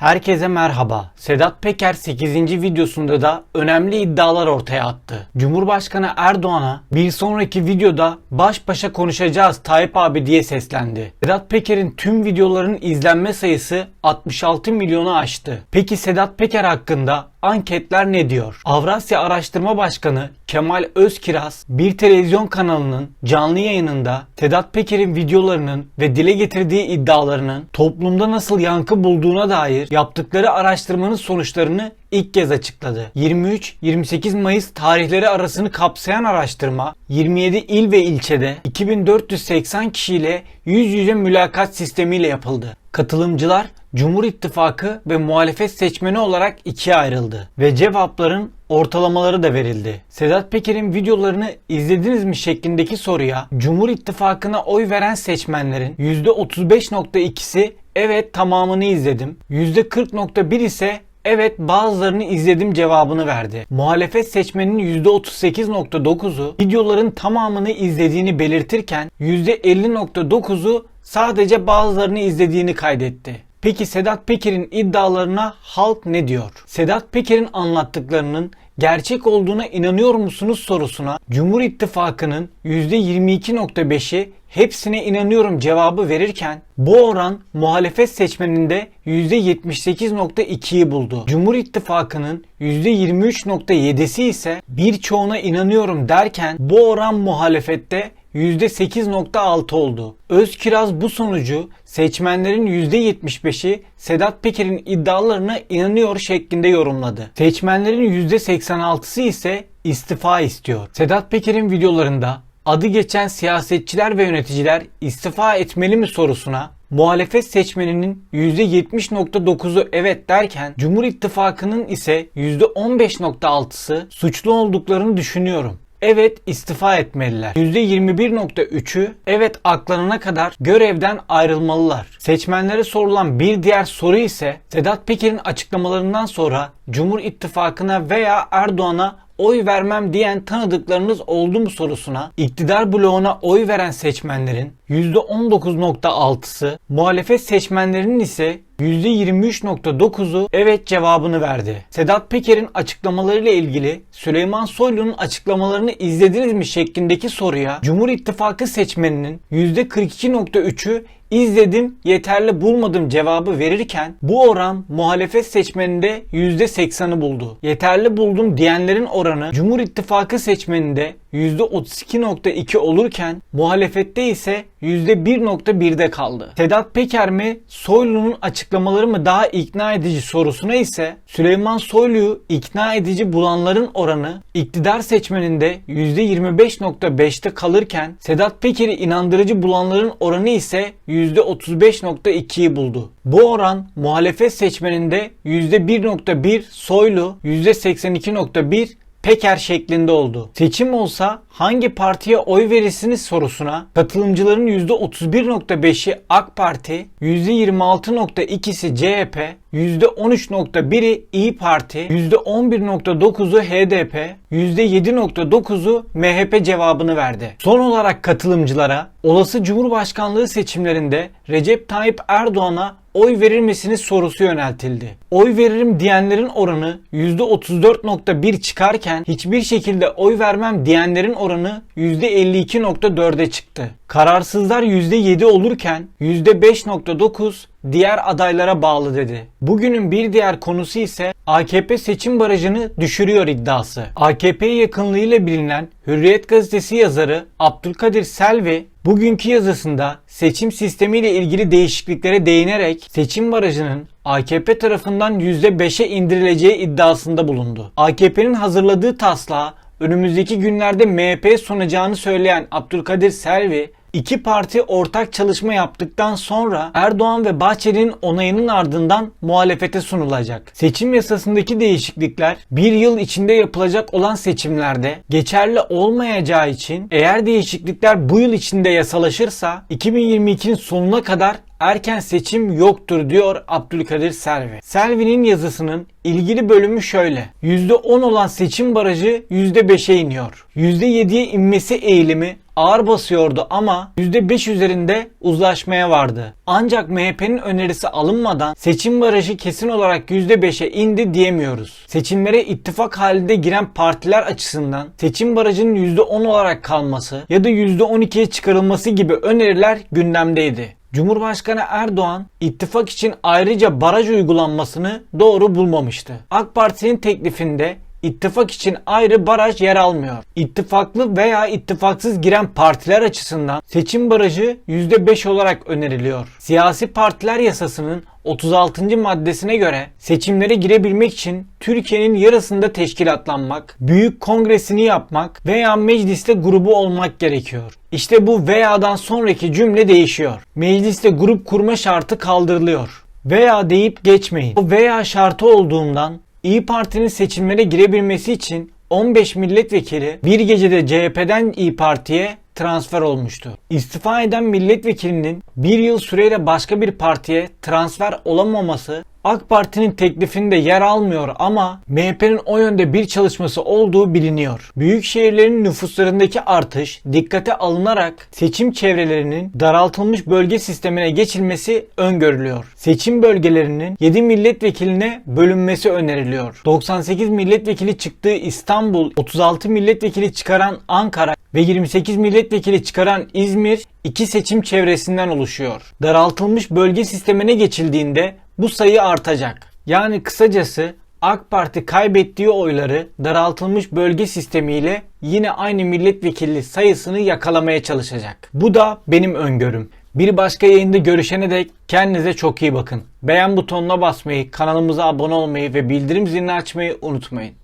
Herkese merhaba. Sedat Peker 8. videosunda da önemli iddialar ortaya attı. Cumhurbaşkanı Erdoğan'a bir sonraki videoda baş başa konuşacağız Tayyip abi diye seslendi. Sedat Peker'in tüm videoların izlenme sayısı 66 milyonu aştı. Peki Sedat Peker hakkında anketler ne diyor? Avrasya Araştırma Başkanı Kemal Özkiraz bir televizyon kanalının canlı yayınında Sedat Peker'in videolarının ve dile getirdiği iddialarının toplumda nasıl yankı bulduğuna dair yaptıkları araştırmanın sonuçlarını ilk kez açıkladı. 23-28 Mayıs tarihleri arasını kapsayan araştırma 27 il ve ilçede 2480 kişiyle yüz yüze mülakat sistemiyle yapıldı. Katılımcılar Cumhur İttifakı ve muhalefet seçmeni olarak ikiye ayrıldı ve cevapların ortalamaları da verildi. Sedat Peker'in videolarını izlediniz mi şeklindeki soruya Cumhur İttifakı'na oy veren seçmenlerin %35.2'si evet tamamını izledim, %40.1 ise Evet bazılarını izledim cevabını verdi. Muhalefet seçmeninin %38.9'u videoların tamamını izlediğini belirtirken %50.9'u sadece bazılarını izlediğini kaydetti. Peki Sedat Peker'in iddialarına halk ne diyor? Sedat Peker'in anlattıklarının gerçek olduğuna inanıyor musunuz sorusuna Cumhur İttifakı'nın %22.5'i hepsine inanıyorum cevabı verirken bu oran muhalefet seçmeninde %78.2'yi buldu. Cumhur İttifakı'nın %23.7'si ise birçoğuna inanıyorum derken bu oran muhalefette %8.6 oldu. Özkiraz bu sonucu seçmenlerin %75'i Sedat Peker'in iddialarına inanıyor şeklinde yorumladı. Seçmenlerin %86'sı ise istifa istiyor. Sedat Peker'in videolarında adı geçen siyasetçiler ve yöneticiler istifa etmeli mi sorusuna muhalefet seçmeninin %70.9'u evet derken Cumhur İttifakı'nın ise %15.6'sı suçlu olduklarını düşünüyorum. Evet istifa etmeliler. %21.3'ü evet aklanana kadar görevden ayrılmalılar. Seçmenlere sorulan bir diğer soru ise Sedat Peker'in açıklamalarından sonra Cumhur İttifakı'na veya Erdoğan'a oy vermem diyen tanıdıklarınız oldu mu sorusuna iktidar bloğuna oy veren seçmenlerin %19.6'sı, muhalefet seçmenlerinin ise %23.9'u evet cevabını verdi. Sedat Peker'in açıklamalarıyla ilgili Süleyman Soylu'nun açıklamalarını izlediniz mi şeklindeki soruya Cumhur İttifakı seçmeninin %42.3'ü izledim yeterli bulmadım cevabı verirken bu oran muhalefet seçmeninde %80'ı buldu. Yeterli buldum diyenlerin oranı Cumhur İttifakı seçmeninde %32.2 olurken muhalefette ise %1.1'de kaldı. Sedat Peker mi Soylu'nun açıklamaları mı daha ikna edici sorusuna ise Süleyman Soylu'yu ikna edici bulanların oranı iktidar seçmeninde %25.5'te kalırken Sedat Peker'i inandırıcı bulanların oranı ise %35.2'yi buldu. Bu oran muhalefet seçmeninde %1.1 Soylu, %82.1 Peker şeklinde oldu. Seçim olsa hangi partiye oy verirsiniz sorusuna katılımcıların %31.5'i AK Parti, %26.2'si CHP, %13.1'i İyi Parti, %11.9'u HDP, %7.9'u MHP cevabını verdi. Son olarak katılımcılara olası Cumhurbaşkanlığı seçimlerinde Recep Tayyip Erdoğan'a oy verir misiniz sorusu yöneltildi. Oy veririm diyenlerin oranı %34.1 çıkarken hiçbir şekilde oy vermem diyenlerin oranı %52.4'e çıktı. Kararsızlar %7 olurken %5.9 diğer adaylara bağlı dedi. Bugünün bir diğer konusu ise AKP seçim barajını düşürüyor iddiası. AKP yakınlığıyla bilinen Hürriyet gazetesi yazarı Abdülkadir Selvi bugünkü yazısında seçim sistemiyle ilgili değişikliklere değinerek seçim barajının AKP tarafından %5'e indirileceği iddiasında bulundu. AKP'nin hazırladığı taslağı önümüzdeki günlerde MHP sunacağını söyleyen Abdülkadir Selvi İki parti ortak çalışma yaptıktan sonra Erdoğan ve Bahçeli'nin onayının ardından muhalefete sunulacak. Seçim yasasındaki değişiklikler bir yıl içinde yapılacak olan seçimlerde geçerli olmayacağı için eğer değişiklikler bu yıl içinde yasalaşırsa 2022'nin sonuna kadar erken seçim yoktur diyor Abdülkadir Selvi. Selvi'nin yazısının ilgili bölümü şöyle. %10 olan seçim barajı %5'e iniyor. %7'ye inmesi eğilimi ağır basıyordu ama %5 üzerinde uzlaşmaya vardı. Ancak MHP'nin önerisi alınmadan seçim barajı kesin olarak %5'e indi diyemiyoruz. Seçimlere ittifak halinde giren partiler açısından seçim barajının %10 olarak kalması ya da %12'ye çıkarılması gibi öneriler gündemdeydi. Cumhurbaşkanı Erdoğan ittifak için ayrıca baraj uygulanmasını doğru bulmamıştı. AK Parti'nin teklifinde ittifak için ayrı baraj yer almıyor. İttifaklı veya ittifaksız giren partiler açısından seçim barajı %5 olarak öneriliyor. Siyasi partiler yasasının 36. maddesine göre seçimlere girebilmek için Türkiye'nin yarısında teşkilatlanmak, büyük kongresini yapmak veya mecliste grubu olmak gerekiyor. İşte bu veya'dan sonraki cümle değişiyor. Mecliste grup kurma şartı kaldırılıyor. Veya deyip geçmeyin. O veya şartı olduğundan İyi Parti'nin seçimlere girebilmesi için 15 milletvekili bir gecede CHP'den İyi Parti'ye transfer olmuştu. İstifa eden milletvekilinin bir yıl süreyle başka bir partiye transfer olamaması AK Parti'nin teklifinde yer almıyor ama MHP'nin o yönde bir çalışması olduğu biliniyor. Büyük şehirlerin nüfuslarındaki artış dikkate alınarak seçim çevrelerinin daraltılmış bölge sistemine geçilmesi öngörülüyor. Seçim bölgelerinin 7 milletvekiline bölünmesi öneriliyor. 98 milletvekili çıktığı İstanbul, 36 milletvekili çıkaran Ankara ve 28 milletvekili çıkaran İzmir iki seçim çevresinden oluşuyor. Daraltılmış bölge sistemine geçildiğinde bu sayı artacak. Yani kısacası AK Parti kaybettiği oyları daraltılmış bölge sistemiyle yine aynı milletvekili sayısını yakalamaya çalışacak. Bu da benim öngörüm. Bir başka yayında görüşene dek kendinize çok iyi bakın. Beğen butonuna basmayı, kanalımıza abone olmayı ve bildirim zilini açmayı unutmayın.